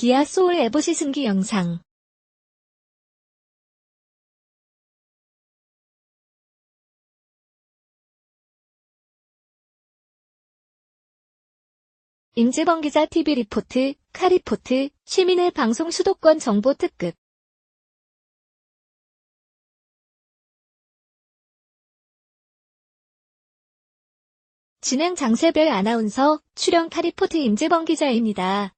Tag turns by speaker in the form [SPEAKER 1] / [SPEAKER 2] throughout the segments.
[SPEAKER 1] 기아 소울 에보 시 승기 영상 임재범 기자 TV 리포트, 카리포트, 시민의 방송 수도권 정보 특급 진행 장세별 아나운서, 출연 카리포트 임재범 기자입니다.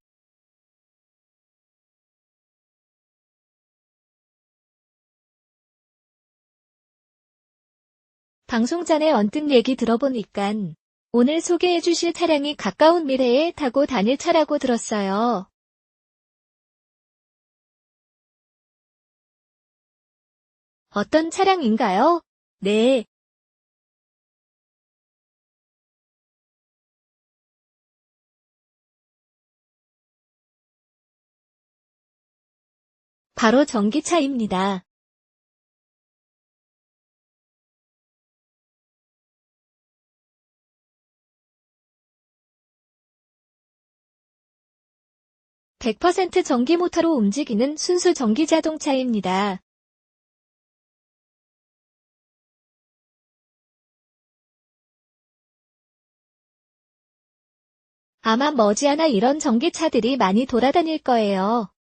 [SPEAKER 1] 방송 전에 언뜻 얘기 들어보니깐 오늘 소개해 주실 차량이 가까운 미래에 타고 다닐 차라고 들었어요. 어떤 차량인가요? 네. 바로 전기차입니다. (100%) 전기 모터로 움직이는 순수 전기 자동차입니다. 아마 머지않아 이런 전기차들이 많이 돌아다닐 거예요.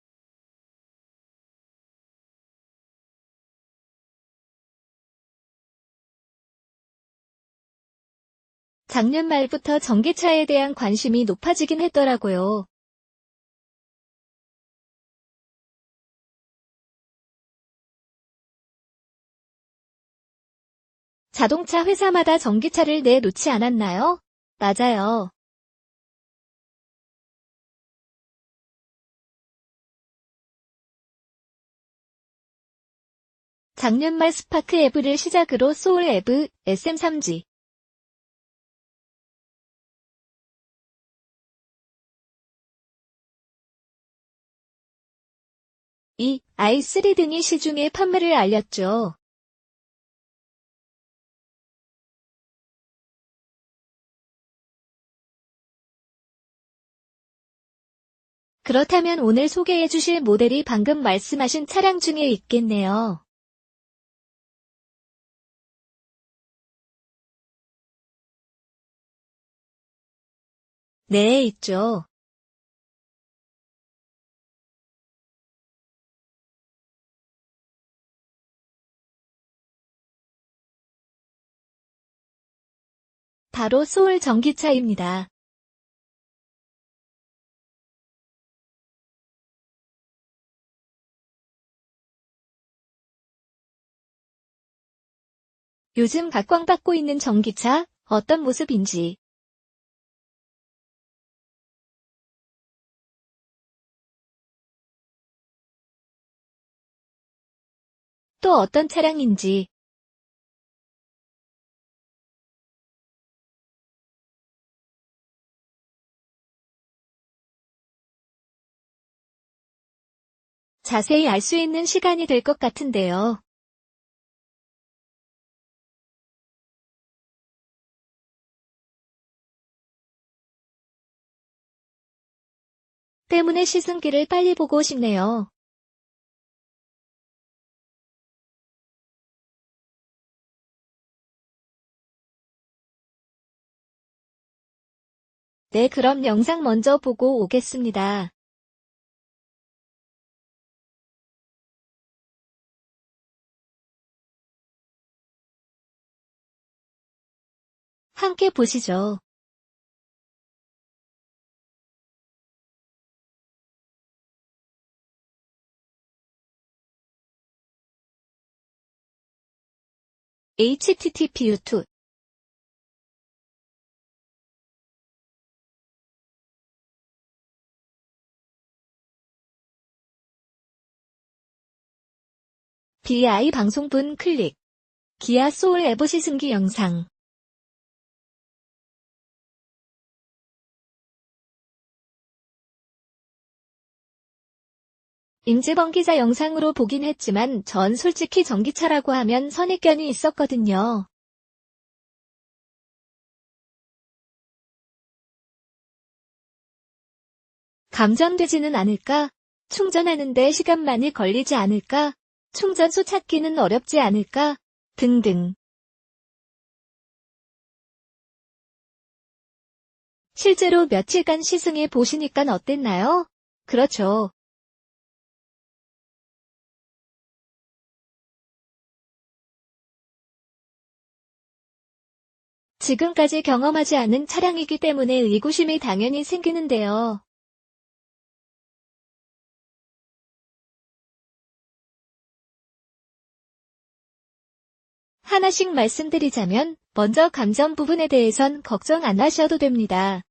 [SPEAKER 1] 작년 말부터 전기차에 대한 관심이 높아지긴 했더라고요. 자동차 회사마다 전기차를 내놓지 않았나요? 맞아요. 작년 말 스파크 에브를 시작으로 소울 에브, SM3G, 이 i3 등이 시중에 판매를 알렸죠. 그렇다면 오늘 소개해 주실 모델이 방금 말씀하신 차량 중에 있겠네요. 네, 있죠. 바로 소울 전기차입니다. 요즘 각광받고 있는 전기차 어떤 모습인지 또 어떤 차량인지 자세히 알 수 있는 시간이 될 것 같은데요. 때문에 시승기를 빨리 보고 싶네요. 네 그럼 영상 먼저 보고 오겠습니다. 함께 보시죠. http://u2 BI 방송분 클릭. 기아 소울 에보 시승기 영상 임지범 기자 영상으로 보긴 했지만 전 솔직히 전기차라고 하면 선입견이 있었거든요. 감전되지는 않을까? 충전하는데 시간 많이 걸리지 않을까? 충전소 찾기는 어렵지 않을까? 등등. 실제로 며칠간 시승해 보시니깐 어땠나요? 그렇죠. 지금까지 경험하지 않은 차량이기 때문에 의구심이 당연히 생기는데요. 하나씩 말씀드리자면 먼저 감전 부분에 대해선 걱정 안 하셔도 됩니다.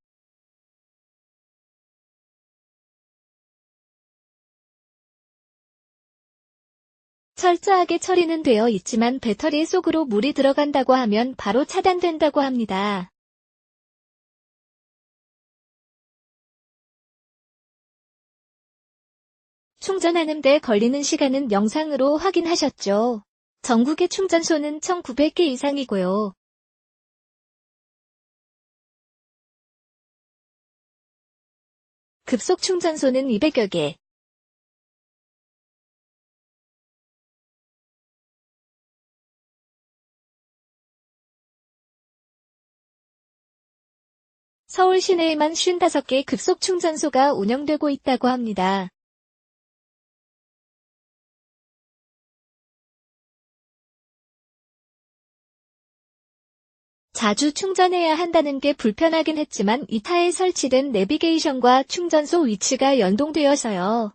[SPEAKER 1] 철저하게 처리는 되어 있지만 배터리 속으로 물이 들어간다고 하면 바로 차단된다고 합니다. 충전하는 데 걸리는 시간은 영상으로 확인하셨죠. 전국의 충전소는 1900개 이상이고요. 급속 충전소는 200여 개. 서울 시내에만 55개 급속 충전소가 운영되고 있다고 합니다. 자주 충전해야 한다는 게 불편하긴 했지만 이 타에 설치된 내비게이션과 충전소 위치가 연동되어서요.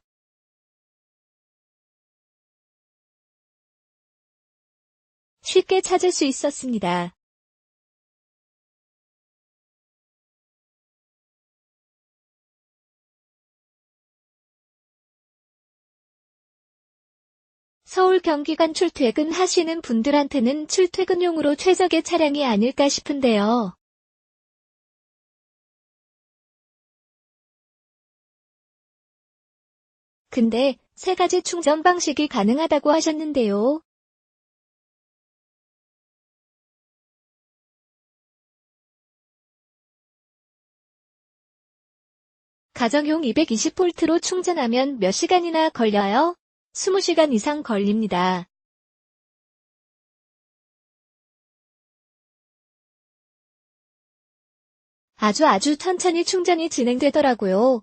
[SPEAKER 1] 쉽게 찾을 수 있었습니다. 서울 경기관 출퇴근 하시는 분들한테는 출퇴근용으로 최적의 차량이 아닐까 싶은데요. 근데 세 가지 충전 방식이 가능하다고 하셨는데요. 가정용 220V로 충전하면 몇 시간이나 걸려요? 20시간 이상 걸립니다. 아주 아주 천천히 충전이 진행되더라고요.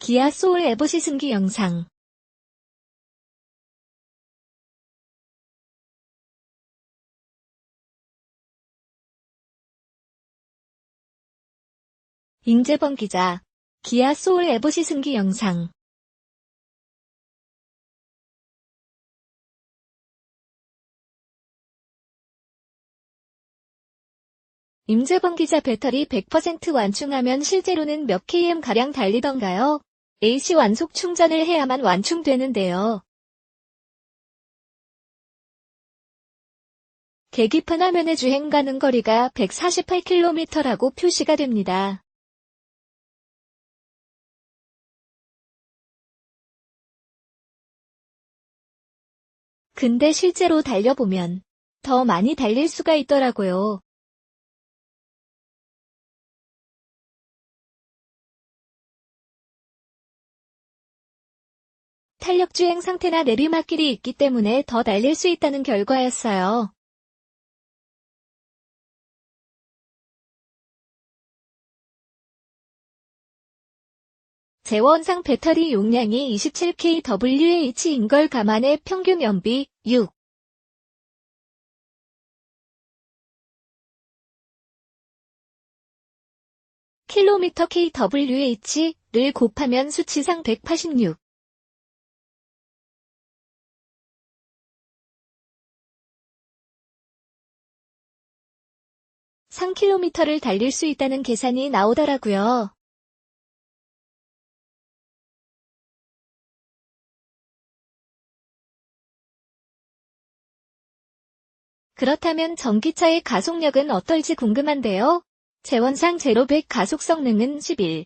[SPEAKER 1] 기아 소울 에버시 승기 영상 임재범 기자. 기아 소울 에보시 승기 영상. 임재범 기자 배터리 100% 완충하면 실제로는 몇 km가량 달리던가요? AC 완속 충전을 해야만 완충되는데요. 계기판 화면에 주행 가는 거리가 148km라고 표시가 됩니다. 근데 실제로 달려보면 더 많이 달릴 수가 있더라고요. 탄력주행 상태나 내리막길이 있기 때문에 더 달릴 수 있다는 결과였어요. 재원상 배터리 용량이 27kWh인 걸 감안해 평균 연비 6. 킬로미터 kWh를 곱하면 수치상 186. 3km를 달릴 수 있다는 계산이 나오더라고요. 그렇다면 전기차의 가속력은 어떨지 궁금한데요. 재원상 제로백 가속 성능은 11.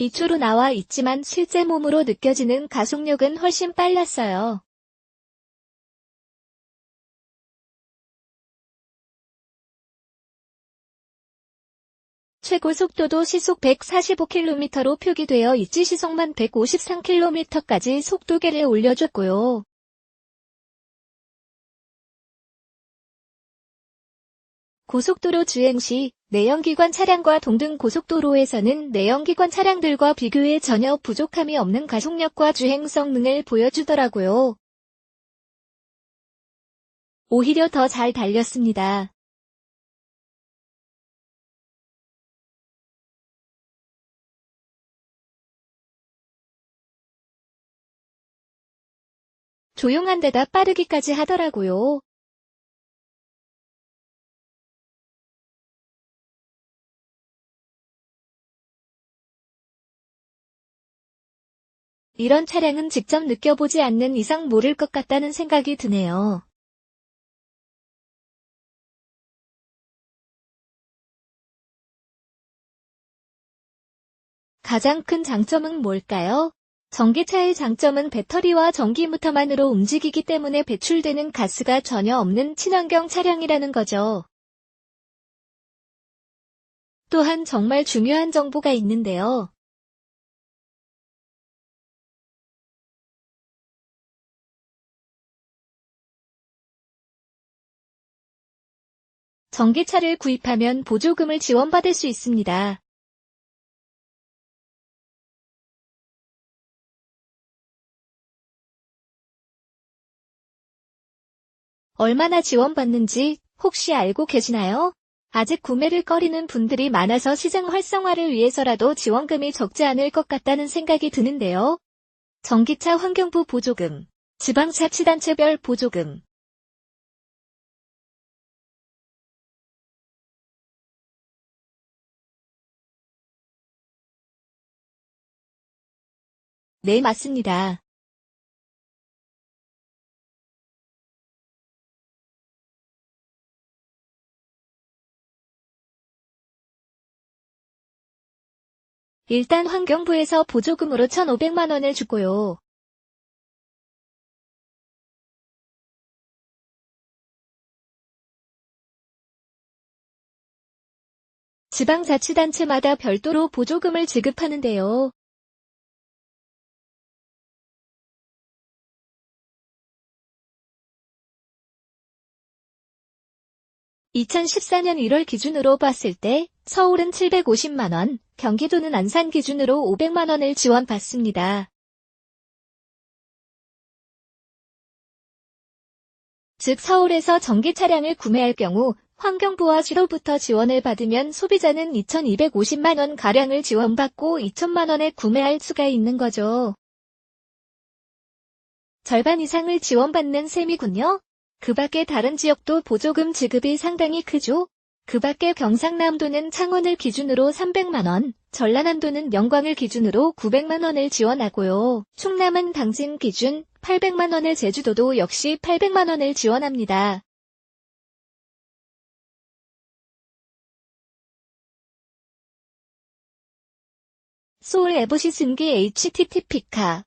[SPEAKER 1] 2초로 나와 있지만 실제 몸으로 느껴지는 가속력은 훨씬 빨랐어요. 최고 속도도 시속 145km로 표기되어 있지 시속만 153km까지 속도계를 올려줬고요. 고속도로 주행 시 내연기관 차량과 동등 고속도로에서는 내연기관 차량들과 비교해 전혀 부족함이 없는 가속력과 주행 성능을 보여주더라고요. 오히려 더 잘 달렸습니다. 조용한 데다 빠르기까지 하더라고요. 이런 차량은 직접 느껴보지 않는 이상 모를 것 같다는 생각이 드네요. 가장 큰 장점은 뭘까요? 전기차의 장점은 배터리와 전기 모터만으로 움직이기 때문에 배출되는 가스가 전혀 없는 친환경 차량이라는 거죠. 또한 정말 중요한 정보가 있는데요. 전기차를 구입하면 보조금을 지원받을 수 있습니다. 얼마나 지원받는지 혹시 알고 계시나요? 아직 구매를 꺼리는 분들이 많아서 시장 활성화를 위해서라도 지원금이 적지 않을 것 같다는 생각이 드는데요. 전기차 환경부 보조금, 지방자치단체별 보조금, 네, 맞습니다. 일단 환경부에서 보조금으로 1,500만 원을 주고요. 지방자치단체마다 별도로 보조금을 지급하는데요. 2014년 1월 기준으로 봤을 때 서울은 750만원, 경기도는 안산 기준으로 500만원을 지원받습니다. 즉 서울에서 전기 차량을 구매할 경우 환경부와 시로부터 지원을 받으면 소비자는 2,250만원 가량을 지원받고 2천만원에 구매할 수가 있는 거죠. 절반 이상을 지원받는 셈이군요. 그 밖에 다른 지역도 보조금 지급이 상당히 크죠. 그 밖에 경상남도는 창원을 기준으로 300만원, 전라남도는 영광을 기준으로 900만원을 지원하고요. 충남은 당진 기준 800만원을 제주도도 역시 800만원을 지원합니다. 소울 에보시 승기 HTTP카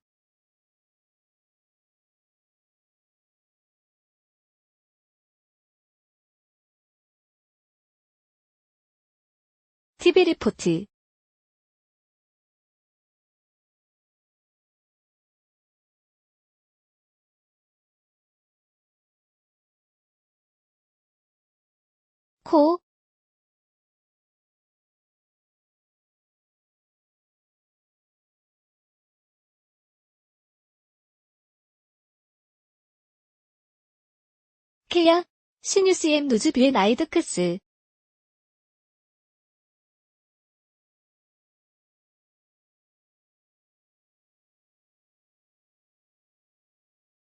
[SPEAKER 1] TV 리포트. 코. 케야 시뉴스엠 누즈빌 나이드크스